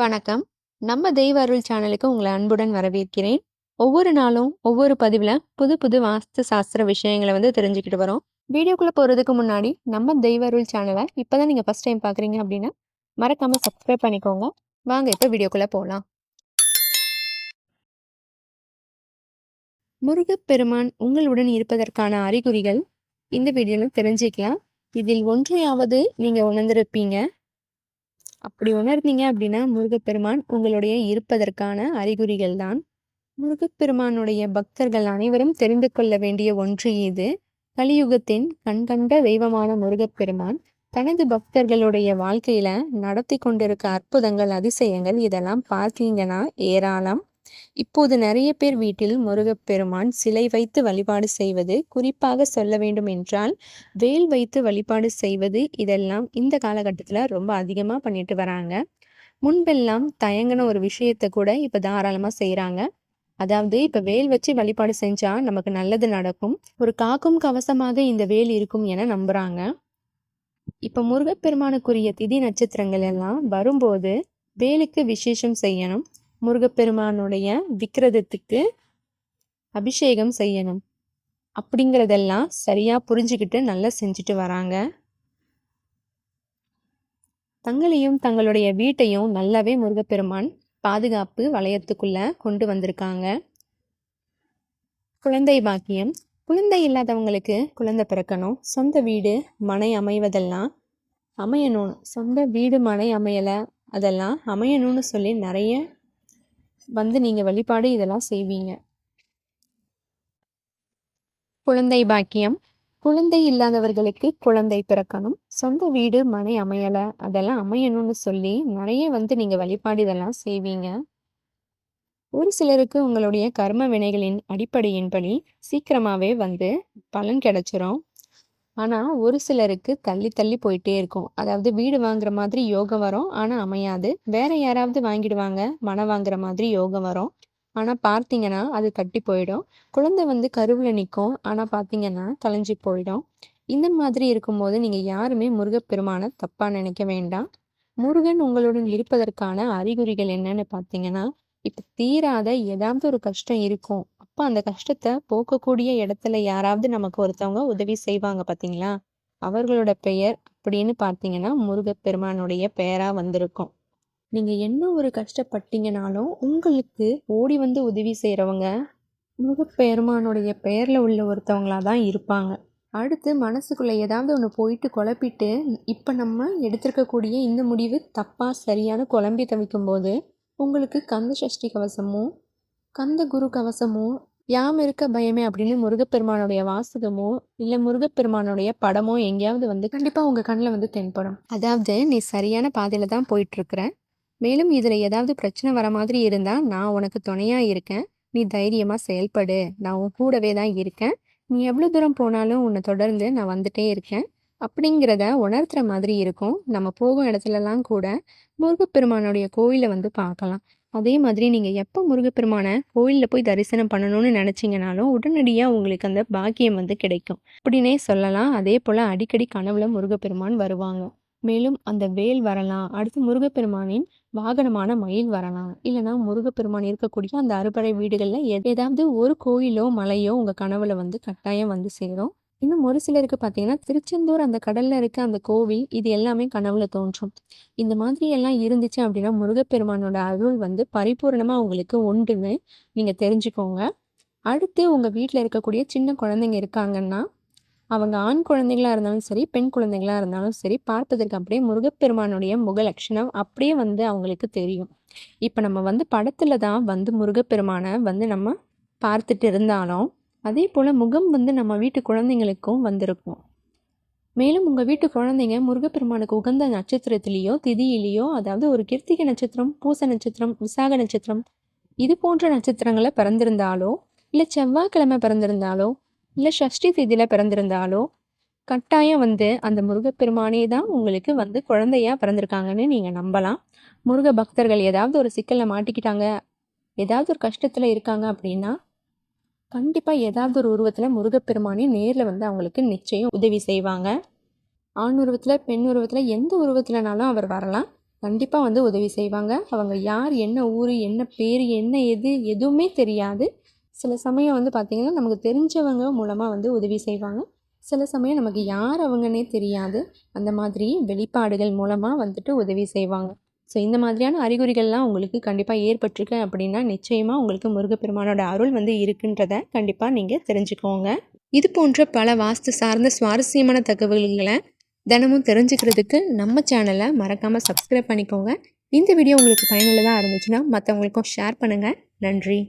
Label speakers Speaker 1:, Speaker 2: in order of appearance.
Speaker 1: வணக்கம். நம்ம தெய்வ அருள் சேனலுக்கு உங்களை அன்புடன் வரவேற்கிறேன். ஒவ்வொரு நாளும் ஒவ்வொரு பதிவில் புது புது வாஸ்து சாஸ்திர விஷயங்களை வந்து தெரிஞ்சுக்கிட்டு வரோம். வீடியோக்குள்ளே போகிறதுக்கு முன்னாடி நம்ம தெய்வ அருள் சேனலை இப்போ தான் நீங்கள் ஃபஸ்ட் டைம் பார்க்குறீங்க அப்படின்னா மறக்காமல் சப்ஸ்கிரைப் பண்ணிக்கோங்க. வாங்க இப்போ வீடியோக்குள்ளே போகலாம் முருகப்பெருமான் உங்களுடன் இருப்பதற்கான அறிகுறிகள் இந்த வீடியோவில் தெரிஞ்சுக்கலாம். இதில் ஒன்றையாவது நீங்கள் உணர்ந்திருப்பீங்க. அப்படி உணர்ந்தீங்க அப்படின்னா முருகப்பெருமான் உங்களுடைய இருப்பதற்கான அறிகுறிகள் தான். முருகப்பெருமானுடைய பக்தர்கள் அனைவரும் தெரிந்து கொள்ள வேண்டிய ஒன்று இது. கலியுகத்தின் கண்கண்ட தெய்வமான முருகப்பெருமான் தனது பக்தர்களுடைய வாழ்க்கையில நடத்தி கொண்டிருக்க அற்புதங்கள் அதிசயங்கள் இதெல்லாம் பார்த்தீங்கன்னா ஏராளம். இப்போது நிறைய பேர் வீட்டில் முருகப்பெருமான் சிலை வைத்து வழிபாடு செய்வது குறிப்பாக சொல்ல வேண்டும் என்றால் வேல் வைத்து வழிபாடு செய்வது இதெல்லாம் இந்த காலகட்டத்தில் ரொம்ப அதிகமாக பண்ணிட்டு வராங்க. முன்பெல்லாம் தயங்கின ஒரு விஷயத்தை கூட இப்போ தாராளமாக செய்கிறாங்க அதாவது இப்போ வேல் வச்சு வழிபாடு செஞ்சா நமக்கு நல்லது நடக்கும். ஒரு காக்கும் கவசமாக இந்த வேல் இருக்கும் என நம்புறாங்க. இப்போ முருகப்பெருமானுக்குரிய திதி நட்சத்திரங்கள் எல்லாம் வரும்போது வேலுக்கு விசேஷம் செய்யணும். முருகப்பெருமானுடைய விக்கிரதத்துக்கு அபிஷேகம் செய்யணும். அப்படிங்கிறதெல்லாம் சரியாக புரிஞ்சுக்கிட்டு நல்லா செஞ்சுட்டு வராங்க. தங்களையும் தங்களுடைய வீட்டையும் நல்லாவே முருகப்பெருமான் பாதுகாப்பு வளையத்துக்குள்ளே கொண்டு வந்திருக்காங்க. குழந்தை பாக்கியம். குழந்தை இல்லாதவங்களுக்கு குழந்தை பிறக்கணும். சொந்த வீடு மனை அமைவதெல்லாம் அமையணும். சொந்த வீடு மனை அமையலை அதெல்லாம் அமையணும்னு சொல்லி நிறைய வந்து நீங்கள் வழிபாடு இதெல்லாம் செய்வீங்க. குழந்தை பாக்கியம். குழந்தை இல்லாதவர்களுக்கு குழந்தை பிறக்கணும். சொந்த வீடு மனை அமையலை அதெல்லாம் அமையணும்னு சொல்லி நிறைய வந்து நீங்கள் வழிபாடு இதெல்லாம் செய்வீங்க. ஒரு சிலருக்கு உங்களுடைய கர்ம வினைகளின் அடிப்படையின்படி சீக்கிரமாகவே வந்து பலன் கிடைச்சிரும். ஆனால் ஒரு சிலருக்கு தள்ளி தள்ளி போயிட்டே இருக்கும். அதாவது வீடு வாங்குற மாதிரி யோகம் வரும் ஆனால் அமையாது. வேற யாராவது வாங்கிடுவாங்க மனம் வாங்குற மாதிரி யோகம் வரும். ஆனால் பார்த்தீங்கன்னா அது கட்டி போயிடும். குழந்தை வந்து கருவில் நிற்கும் ஆனால் பார்த்தீங்கன்னா தொலைஞ்சி போயிடும். இந்த மாதிரி இருக்கும்போது நீங்கள் யாருமே முருகப்பெருமானை தப்பாக நினைக்க வேண்டாம். முருகன் உங்களுடன் இருப்பதற்கான அறிகுறிகள் என்னன்னு பார்த்தீங்கன்னா இப்போ தீராத ஏதாவது ஒரு கஷ்டம் இருக்கும். அப்போ அந்த கஷ்டத்தை போக்கக்கூடிய இடத்துல யாராவது நமக்கு ஒருத்தவங்க உதவி செய்வாங்க பார்த்தீங்களா அவர்களோட பெயர் அப்படின்னு பார்த்தீங்கன்னா முருகப்பெருமானுடைய பெயராக வந்திருக்கும். நீங்கள் என்ன ஒரு கஷ்டப்பட்டீங்கனாலும் உங்களுக்கு ஓடி வந்து உதவி செய்கிறவங்க முருகப்பெருமானுடைய பெயரில் உள்ள ஒருத்தவங்களாக தான் இருப்பாங்க. அடுத்து மனசுக்குள்ளே ஏதாவது ஒன்று போயிட்டு குழப்பிட்டு இப்போ நம்ம எடுத்திருக்கக்கூடிய இந்த முடிவு தப்பாக சரியான குழம்பி தவிக்கும் போது உங்களுக்கு கந்த சஷ்டி கவசமோ கந்த குரு கவசமோ யாம் இருக்க பயமே அப்படின்னு முருகப்பெருமானுடைய வாசகமோ இல்லை முருகப்பெருமானுடைய படமோ எங்கேயாவது வந்து கண்டிப்பாக உங்கள் கண்ணில் வந்து தென்படும். அதாவது நீ சரியான பாதையில் தான் போயிட்டுருக்குற. மேலும் இதில் ஏதாவது பிரச்சனை வர மாதிரி இருந்தால் நான் உனக்கு துணையாக இருக்கேன். நீ தைரியமாக செயல்படு. நான் உன் கூடவே தான் இருக்கேன். நீ எவ்வளோ தூரம் போனாலும் உன்னை தொடர்ந்து நான் வந்துட்டே இருக்கேன். அப்படிங்கிறத உணர்த்துற மாதிரி இருக்கும். நம்ம போகும் இடத்துலலாம் கூட முருகப்பெருமானுடைய கோயிலை வந்து பார்க்கலாம். அதே மாதிரி நீங்கள் எப்போ முருகப்பெருமானை கோயிலில் போய் தரிசனம் பண்ணணும்னு நினச்சிங்கனாலும் உடனடியாக உங்களுக்கு அந்த பாக்கியம் வந்து கிடைக்கும். அப்படின்னே சொல்லலாம். அதே போல் அடிக்கடி கனவுல முருகப்பெருமான் வருவாங்க. மேலும் அந்த வேல் வரலாம். அடுத்து முருகப்பெருமானின் வாகனமான மயில் வரலாம். இல்லைனா முருகப்பெருமான் இருக்கக்கூடிய அந்த அறுபடை வீடுகளில் ஏதாவது ஒரு கோயிலோ மலையோ உங்கள் கனவுல வந்து கட்டாயம் வந்து சேரும். இன்னும் ஒரு சிலருக்கு பார்த்தீங்கன்னா திருச்செந்தூர் அந்த கடல்ல இருக்க அந்த கோவில் இது எல்லாமே கனவுல தோன்றும். இந்த மாதிரி எல்லாம் இருந்துச்சு அப்படின்னா முருகப்பெருமானோட அருள் வந்து பரிபூர்ணமா உங்களுக்கு உண்டுன்னு நீங்க தெரிஞ்சுக்கோங்க. அடுத்து உங்க வீட்டில் இருக்கக்கூடிய சின்ன குழந்தைங்க இருக்காங்கன்னா அவங்க ஆண் குழந்தைகளாக இருந்தாலும் சரி பெண் குழந்தைங்களா இருந்தாலும் சரி பார்ப்பதற்கு அப்படியே முருகப்பெருமானுடைய முக லட்சணம் அப்படியே வந்து அவங்களுக்கு தெரியும். இப்போ நம்ம வந்து படத்துல தான் வந்து முருகப்பெருமானை வந்து நம்ம பார்த்துட்டு இருந்தாலும் அதே போல் முகம் வந்து நம்ம வீட்டு குழந்தைங்களுக்கும் வந்திருக்கும். மேலும் உங்கள் வீட்டு குழந்தைங்க முருகப்பெருமானுக்கு உகந்த நட்சத்திரத்திலேயோ திதியிலேயோ அதாவது ஒரு கிருத்திகை நட்சத்திரம் பூச நட்சத்திரம் விசாக நட்சத்திரம் இது போன்ற நட்சத்திரங்களை பிறந்திருந்தாலோ இல்லை செவ்வாய்க்கிழமை பிறந்திருந்தாலோ இல்லை ஷஷ்டி திதியில் பிறந்திருந்தாலோ கட்டாயம் வந்து அந்த முருகப்பெருமானே தான் உங்களுக்கு வந்து குழந்தையா பிறந்திருக்காங்கன்னு நீங்கள் நம்பலாம். முருக பக்தர்கள் ஏதாவது ஒரு சிக்கலில் மாட்டிக்கிட்டாங்க ஏதாவது ஒரு கஷ்டத்தில் இருக்காங்க அப்படின்னா கண்டிப்பாக ஏதாவது ஒரு உருவத்தில் முருகப்பெருமானே நேரில் வந்து அவங்களுக்கு நிச்சயம் உதவி செய்வாங்க. ஆண் உருவத்தில் பெண் உருவத்தில் எந்த உருவத்தில்னாலும் அவர் வரலாம். கண்டிப்பாக வந்து உதவி செய்வாங்க. அவங்க யார் என்ன ஊர் என்ன பேர் என்ன எது எதுவுமே தெரியாது. சில சமயம் வந்து பார்த்திங்கன்னா நமக்கு தெரிஞ்சவங்க மூலமாக வந்து உதவி செய்வாங்க. சில சமயம் நமக்கு யார் அவங்கன்னே தெரியாது. அந்த மாதிரி வெளிப்பாடுகள் மூலமாக வந்துட்டு உதவி செய்வாங்க. ஸோ இந்த மாதிரியான அறிகுறிகள்லாம் உங்களுக்கு கண்டிப்பாக ஏற்பட்டிருக்கு அப்படின்னா நிச்சயமாக உங்களுக்கு முருகப்பெருமானோட அருள் வந்து இருக்குன்றத கண்டிப்பாக நீங்கள் தெரிஞ்சுக்கோங்க. இது போன்ற பல வாஸ்து சார்ந்த சுவாரஸ்யமான தகவல்களை தினமும் தெரிஞ்சுக்கிறதுக்கு நம்ம சேனலை மறக்காமல் சப்ஸ்கிரைப் பண்ணிக்கோங்க. இந்த வீடியோ உங்களுக்கு பயனுள்ளதாக இருந்துச்சுன்னா மற்றவங்களுக்கும் ஷேர் பண்ணுங்கள் நன்றி.